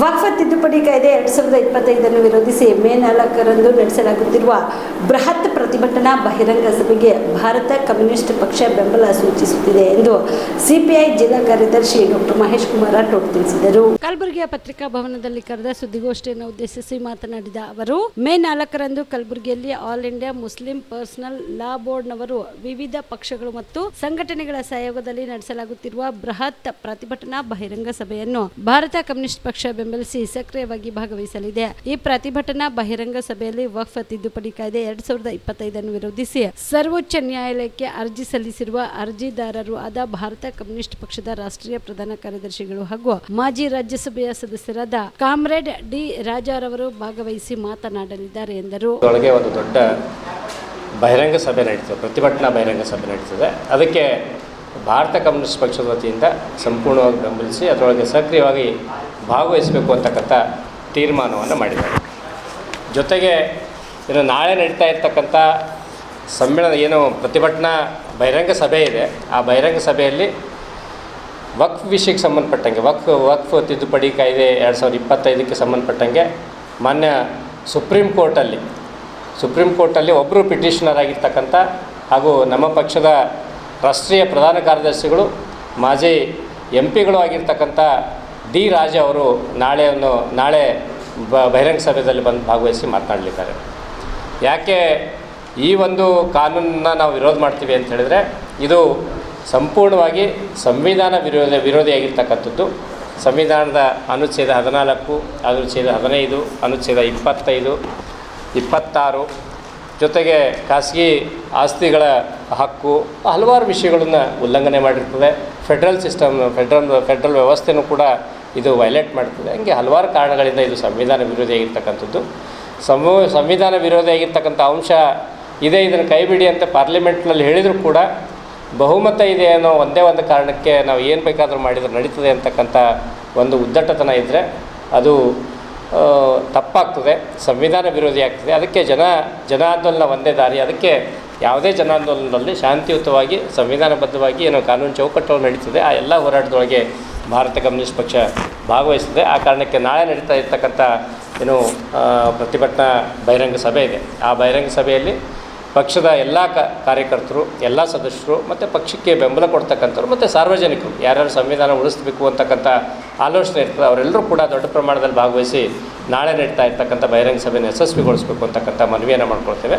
ವಕ್ಫ್ ತಿದ್ದುಪಡಿ ಕಾಯ್ದೆ ಎರಡ್ ಸಾವಿರದ ಇಪ್ಪತ್ತೈದನ್ನು ವಿರೋಧಿಸಿ ಮೇ ನಾಲ್ಕರಂದು ನಡೆಸಲಾಗುತ್ತಿರುವ ಬೃಹತ್ ಪ್ರತಿಭಟನಾ ಬಹಿರಂಗ ಸಭೆಗೆ ಭಾರತ ಕಮ್ಯುನಿಸ್ಟ್ ಪಕ್ಷ ಬೆಂಬಲ ಸೂಚಿಸುತ್ತಿದೆ ಎಂದು ಸಿಪಿಐ ಜಿಲ್ಲಾ ಕಾರ್ಯದರ್ಶಿ ಡಾಕ್ಟರ್ ಮಹೇಶ್ ಕುಮಾರ್ ರಾಠೋಡ್ ತಿಳಿಸಿದರು. ಕಲಬುರಗಿಯ ಪತ್ರಿಕಾ ಭವನದಲ್ಲಿ ಕರೆದ ಸುದ್ದಿಗೋಷ್ಠಿಯನ್ನು ಉದ್ದೇಶಿಸಿ ಮಾತನಾಡಿದ ಅವರು, ಮೇ ನಾಲ್ಕರಂದು ಕಲಬುರಗಿಯಲ್ಲಿ All India Muslim Personal Law ಬೋರ್ಡ್ನವರು ವಿವಿಧ ಪಕ್ಷಗಳು ಮತ್ತು ಸಂಘಟನೆಗಳ ಸಹಯೋಗದಲ್ಲಿ ನಡೆಸಲಾಗುತ್ತಿರುವ ಬೃಹತ್ ಪ್ರತಿಭಟನಾ ಬಹಿರಂಗ ಸಭೆಯನ್ನು ಭಾರತ ಕಮ್ಯುನಿಸ್ಟ್ ಪಕ್ಷ ಬೆಂಬಲಿಸಿ ಸಕ್ರಿಯವಾಗಿ ಭಾಗವಹಿಸಲಿದೆ. ಈ ಪ್ರತಿಭಟನಾ ಬಹಿರಂಗ ಸಭೆಯಲ್ಲಿ ವಕ್ಫ್ ತಿದ್ದುಪಡಿ ಕಾಯ್ದೆ ಎರಡ್ ಸಾವಿರದ ಇಪ್ಪತ್ತೈದನ್ನು ವಿರೋಧಿಸಿ ಸರ್ವೋಚ್ಚ ನ್ಯಾಯಾಲಯಕ್ಕೆ ಅರ್ಜಿ ಸಲ್ಲಿಸಿರುವ ಅರ್ಜಿದಾರರು ಆದ ಭಾರತ ಕಮ್ಯುನಿಸ್ಟ್ ಪಕ್ಷದ ರಾಷ್ಟ್ರೀಯ ಪ್ರಧಾನ ಕಾರ್ಯದರ್ಶಿಗಳು ಹಾಗೂ ಮಾಜಿ ರಾಜ್ಯಸಭೆಯ ಸದಸ್ಯರಾದ ಕಾಮ್ರೇಡ್ ಡಿ ರಾಜಾರವರು ಭಾಗವಹಿಸಿ ಮಾತನಾಡಲಿದ್ದಾರೆ ಎಂದರು. ಒಂದು ದೊಡ್ಡ ಬಹಿರಂಗ ಸಭೆ ನಡೀತದೆ ಪ್ರತಿಭಟನಾ ಬಹಿರಂಗ ಸಭೆ ನಡೀತದೆ. ಅದಕ್ಕೆ ಭಾರತ ಕಮ್ಯುನಿಸ್ಟ್ ಪಕ್ಷದ ವತಿಯಿಂದ ಸಂಪೂರ್ಣವಾಗಿ ಬೆಂಬಲಿಸಿ ಅದರೊಳಗೆ ಸಕ್ರಿಯವಾಗಿ ಭಾಗವಹಿಸಬೇಕು ಅಂತಕ್ಕಂಥ ತೀರ್ಮಾನವನ್ನು ಮಾಡಿದ್ದಾರೆ. ಜೊತೆಗೆ ಇನ್ನು ನಾಳೆ ನಡೀತಾ ಇರ್ತಕ್ಕಂಥ ಸಮ್ಮೇಳನ ಏನು ಪ್ರತಿಭಟನಾ ಬಹಿರಂಗ ಸಭೆ ಇದೆ, ಆ ಬಹಿರಂಗ ಸಭೆಯಲ್ಲಿ ವಕ್ಫ್ ವಿಷಯಕ್ಕೆ ಸಂಬಂಧಪಟ್ಟಂಗೆ, ವಕ್ಫ್ ವಕ್ಫ್ ತಿದ್ದುಪಡಿ ಕಾಯ್ದೆ ಎರಡು ಸಾವಿರದ ಇಪ್ಪತ್ತೈದಕ್ಕೆ ಸಂಬಂಧಪಟ್ಟಂಗೆ ಮಾನ್ಯ ಸುಪ್ರೀಂ ಕೋರ್ಟಲ್ಲಿ ಸುಪ್ರೀಂ ಕೋರ್ಟಲ್ಲಿ ಒಬ್ಬರು ಪಿಟಿಷನರ್ ಆಗಿರ್ತಕ್ಕಂಥ ಹಾಗೂ ನಮ್ಮ ಪಕ್ಷದ ರಾಷ್ಟ್ರೀಯ ಪ್ರಧಾನ ಕಾರ್ಯದರ್ಶಿಗಳು, ಮಾಜಿ ಎಂ ಪಿಗಳು ಆಗಿರ್ತಕ್ಕಂಥ ಡಿ ರಾಜ ಅವರು ನಾಳೆಯನ್ನು, ನಾಳೆ ಬ, ಬಹಿರಂಗ ಸಭೆಯಲ್ಲಿ ಬಂದು ಭಾಗವಹಿಸಿ ಮಾತನಾಡಲಿದ್ದಾರೆ. ಯಾಕೆ ಈ ಒಂದು ಕಾನೂನನ್ನ ನಾವು ವಿರೋಧ ಮಾಡ್ತೀವಿ ಅಂತ ಹೇಳಿದರೆ, ಇದು ಸಂಪೂರ್ಣವಾಗಿ ಸಂವಿಧಾನ ವಿರೋಧ ವಿರೋಧಿಯಾಗಿರ್ತಕ್ಕಂಥದ್ದು ಸಂವಿಧಾನದ ಅನುಚ್ಛೇದ ಹದಿನಾಲ್ಕು, ಅನುಚ್ಛೇದ ಹದಿನೈದು, ಅನುಚ್ಛೇದ ಇಪ್ಪತ್ತೈದು, ಇಪ್ಪತ್ತಾರು, ಜೊತೆಗೆ ಖಾಸಗಿ ಆಸ್ತಿಗಳ ಹಕ್ಕು ಹಲವಾರು ವಿಷಯಗಳನ್ನು ಉಲ್ಲಂಘನೆ ಮಾಡಿರ್ತದೆ. ಫೆಡ್ರಲ್ ಸಿಸ್ಟಮ್ ಫೆಡ್ರಲ್ ಫೆಡ್ರಲ್ ವ್ಯವಸ್ಥೆನೂ ಕೂಡ ಇದು ವೈಲೇಟ್ ಮಾಡ್ತದೆ. ಹಂಗೆ ಹಲವಾರು ಕಾರಣಗಳಿಂದ ಇದು ಸಂವಿಧಾನ ವಿರೋಧಿಯಾಗಿರ್ತಕ್ಕಂಥದ್ದು ಸಮೂ ಸಂವಿಧಾನ ವಿರೋಧಿಯಾಗಿರ್ತಕ್ಕಂಥ ಅಂಶ ಇದೆ. ಇದನ್ನು ಕೈಬಿಡಿ ಅಂತ ಪಾರ್ಲಿಮೆಂಟ್ನಲ್ಲಿ ಹೇಳಿದರೂ ಕೂಡ ಬಹುಮತ ಇದೆ ಅನ್ನೋ ಒಂದೇ ಒಂದು ಕಾರಣಕ್ಕೆ ನಾವು ಏನು ಬೇಕಾದರೂ ಮಾಡಿದರೆ ನಡೀತದೆ ಅಂತಕ್ಕಂಥ ಒಂದು ಉದ್ದಟತನ ಇದ್ದರೆ ಅದು ತಪ್ಪಾಗ್ತದೆ. ಸಂವಿಧಾನ ವಿರೋಧಿ ಆಗ್ತದೆ. ಅದಕ್ಕೆ ಜನ ಜನಾಂದೋಲನ ಒಂದೇ ದಾರಿ. ಅದಕ್ಕೆ ಯಾವುದೇ ಜನಾಂದೋಲನದಲ್ಲಿ ಶಾಂತಿಯುತವಾಗಿ, ಸಂವಿಧಾನಬದ್ಧವಾಗಿ ಏನೋ ಕಾನೂನು ಚೌಕಟ್ಟು ನಡೀತದೆ, ಆ ಎಲ್ಲ ಹೋರಾಟದೊಳಗೆ ಭಾರತ ಕಮ್ಯುನಿಸ್ಟ್ ಪಕ್ಷ ಭಾಗವಹಿಸ್ತದೆ. ಆ ಕಾರಣಕ್ಕೆ ನಾಳೆ ನಡೀತಾ ಇರ್ತಕ್ಕಂಥ ಏನು ಪ್ರತಿಭಟನಾ ಬಹಿರಂಗ ಸಭೆ ಇದೆ. ಆ ಬಹಿರಂಗ ಸಭೆಯಲ್ಲಿ ಪಕ್ಷದ ಎಲ್ಲ ಕಾರ್ಯಕರ್ತರು, ಎಲ್ಲ ಸದಸ್ಯರು ಮತ್ತು ಪಕ್ಷಕ್ಕೆ ಬೆಂಬಲ ಕೊಡ್ತಕ್ಕಂಥವ್ರು ಮತ್ತು ಸಾರ್ವಜನಿಕರು, ಯಾರ್ಯಾರು ಸಂವಿಧಾನ ಉಳಿಸ್ಬೇಕು ಅಂತಕ್ಕಂಥ ಆಲೋಚನೆ ಇರ್ತದೆ, ಅವರೆಲ್ಲರೂ ಕೂಡ ದೊಡ್ಡ ಪ್ರಮಾಣದಲ್ಲಿ ಭಾಗವಹಿಸಿ ನಾಳೆ ನಡೀತಾ ಇರ್ತಕ್ಕಂಥ ಬಹಿರಂಗ ಸಭೆಯನ್ನು ಯಶಸ್ವಿಗೊಳಿಸಬೇಕು ಅಂತಕ್ಕಂಥ ಮನವಿಯನ್ನು ಮಾಡ್ಕೊಳ್ತೇವೆ.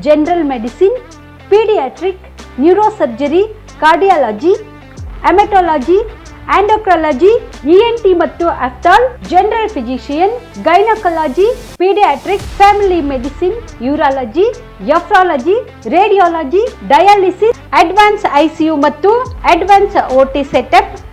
general medicine paediatric neuro surgery cardiology haematology endocrinology ENT ಮತ್ತು ophthal general physician gynaecology paediatric family medicine urology nephrology radiology dialysis advance ICU ಮತ್ತು ಅಡ್ವಾನ್ಸ್ ಓಟಿ ಸೆಟಪ್